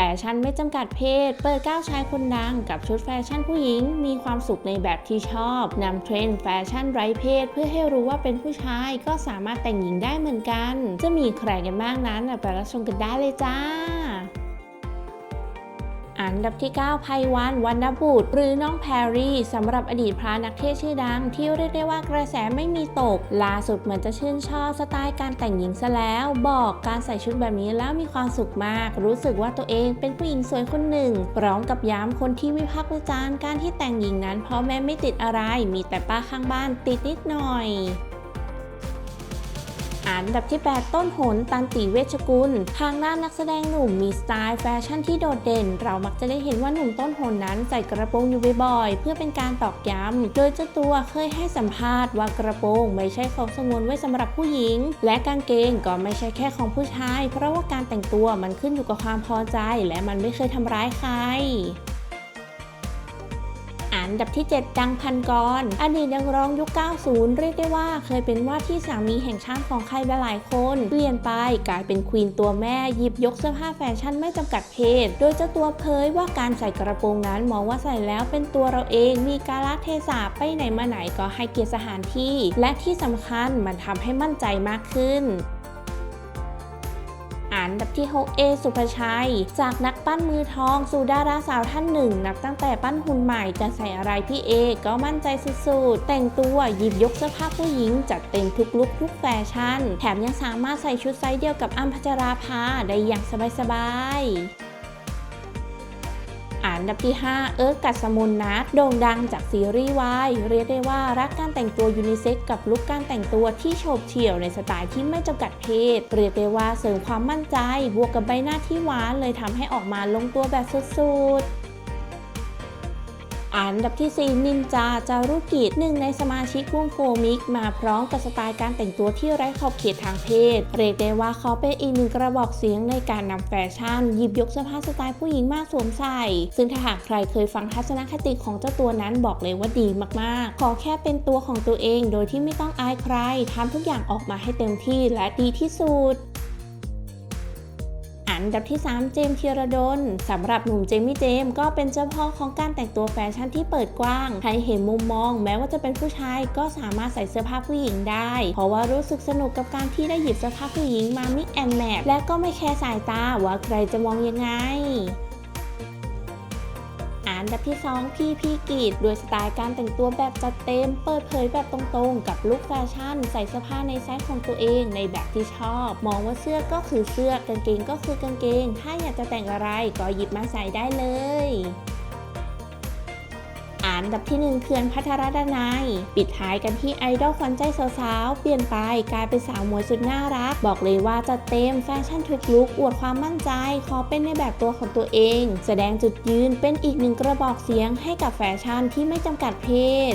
แฟชั่นไม่จำกัดเพศ เปิดก้าวชายคนดังกับชุดแฟชั่นผู้หญิง มีความสุขในแบบที่ชอบ นำเทรนด์แฟชั่นไร้เพศ เพื่อให้รู้ว่าเป็นผู้ชายก็สามารถแต่งหญิงได้เหมือนกัน จะมีใครกันบ้างนั้นไปรับชมกันได้เลยจ้า อันดับที่ 9 ไพวันวรรณบุตร หรือน้องแพรรี่สำหรับอดีตพระนักเทศชื่อดัง ที่เรียกได้ว่ากระแสไม่มีตก ล่าสุดเหมือนจะชื่นชอบสไตล์การแต่งหญิงซะแล้ว บอกการใส่ชุดแบบนี้แล้วมีความสุขมาก รู้สึกว่าตัวเองเป็นผู้หญิงสวยคนหนึ่ง พร้อมกับย้ำคนที่วิพากษ์วิจารณ์การที่แต่งหญิงนั้นเพราะแม่ไม่ติดอะไร มีแต่ป้าข้างบ้านติดนิดหน่อย อันดับที่ 8 ต้นหนตันติเวชกุล ทางด้านนักแสดงหนุ่มมีสไตล์แฟชั่นที่โดดเด่น เรามักจะได้เห็นว่าหนุ่มต้นหนนั้นใส่กระโปรงอยู่บ่อยๆ เพื่อเป็นการตอกย้ำ โดยเจ้าตัวเคยให้สัมภาษณ์ว่ากระโปรงไม่ใช่ของสงวนไว้สำหรับผู้หญิง และกางเกงก็ไม่ใช่แค่ของผู้ชาย เพราะว่าการแต่งตัวมันขึ้นอยู่กับความพอใจ และมันไม่เคยทำร้ายใคร อันดับที่ 7 ดังพันกรอดีตนักร้องยุค 90 เรียกได้ว่าเคยเป็นว่าที่สามีแห่งชาติของใครหลายคน เปลี่ยนไปกลายเป็นควีนตัวแม่หยิบยกเสื้อผ้าแฟชั่นไม่จำกัดเพศ โดยเจ้าตัวเผยว่าการใส่กระโปรงนั้นมองว่าใส่แล้วเป็นตัวเราเองมีกาลเทศะไปไหนมาไหนก็ให้เกียรติสถานที่ และที่สำคัญมันทำให้มั่นใจมากขึ้น อันดับที่6เอสุภาชัย จากนักปั้นมือทองสู่ดาราสาวท่านหนึ่ง นับตั้งแต่ปั้นหุ่นใหม่จะใส่อะไรพี่เอก็มั่นใจสุดๆ แต่งตัวหยิบยกเสื้อผ้าผู้หญิง จัดเต็มทุกลุคทุกแฟชั่น แถมยังสามารถใส่ชุดไซส์เดียวกับอ้มพัชราภาได้อย่างสบายๆ อันดับที่ 5 เอิร์กกัสมนนัทโด่งดังจากซีรีส์วายเรียกได้ว่ารักการแต่งตัวยูนิเซ็กกับลุคการแต่งตัวที่โฉบเฉี่ยวในสไตล์ที่ไม่จำกัดเพศ เรียกได้ว่าเสริมความมั่นใจ บวกกับใบหน้าที่หวานเลยทำให้ออกมาลงตัวแบบสุดๆ อันดับที่ 4 นินจาจารุกิจหนึ่งในสมาชิกวงโฟมิก มาพร้อมกับสไตล์การแต่งตัวที่ไร้ขอบเขตทางเพศ เรียกได้ว่าเขาเป็นอีกหนึ่งกระบอกเสียงในการนำแฟชั่น หยิบยกเสื้อผ้าสไตล์ผู้หญิงมาสวมใส่ ซึ่งถ้าหากใครเคยฟังทัศนคติของเจ้าตัวนั้นบอกเลยว่าดีมากๆ ขอแค่เป็นตัวของตัวเองโดยที่ไม่ต้องอายใครทำทุกอย่างออกมาให้เต็มที่และดีที่สุด นดับที่ 3 เจมส์ธีรดลสำหรับหนุ่มเจมี่เจมก็เป็นเจ้าพ่อของการแต่งตัวแฟชั่นที่เปิดกว้างให้เห็นมุมมอง แม้ว่าจะเป็นผู้ชายก็สามารถใส่เสื้อผ้าผู้หญิงได้ เพราะว่ารู้สึกสนุกกับการที่ได้หยิบเสื้อผ้าผู้หญิงมามิกแอนแมทและก็ไม่แคร์สายตาว่าใครจะมองยังไง อันดับที่ 2 พี่พี่กีดโดยสไตล์การแต่งตัวแบบจัดเต็ม เปิดเผยแบบตรงๆ กับลุคแฟชั่น ใส่เสื้อผ้าในไซส์ของตัวเองในแบบที่ชอบ มองว่าเสื้อก็คือเสื้อกางเกงก็คือกางเกง ถ้าอยากจะแต่งอะไรก็หยิบมาใส่ได้เลย อันดับที่ 1 เขื่อนพัทรดนัยปิดท้ายกันที่ไอดอลควันใจสาวๆ เปลี่ยนไปกลายเป็นสาวหมวยสุดน่ารัก บอกเลยว่าจัดเต็มแฟชั่นทุกลุกอวดความมั่นใจขอเป็นในแบบตัวของตัวเอง แสดงจุดยืนเป็นอีกหนึ่งกระบอกเสียงให้กับแฟชั่นที่ไม่จำกัดเพศ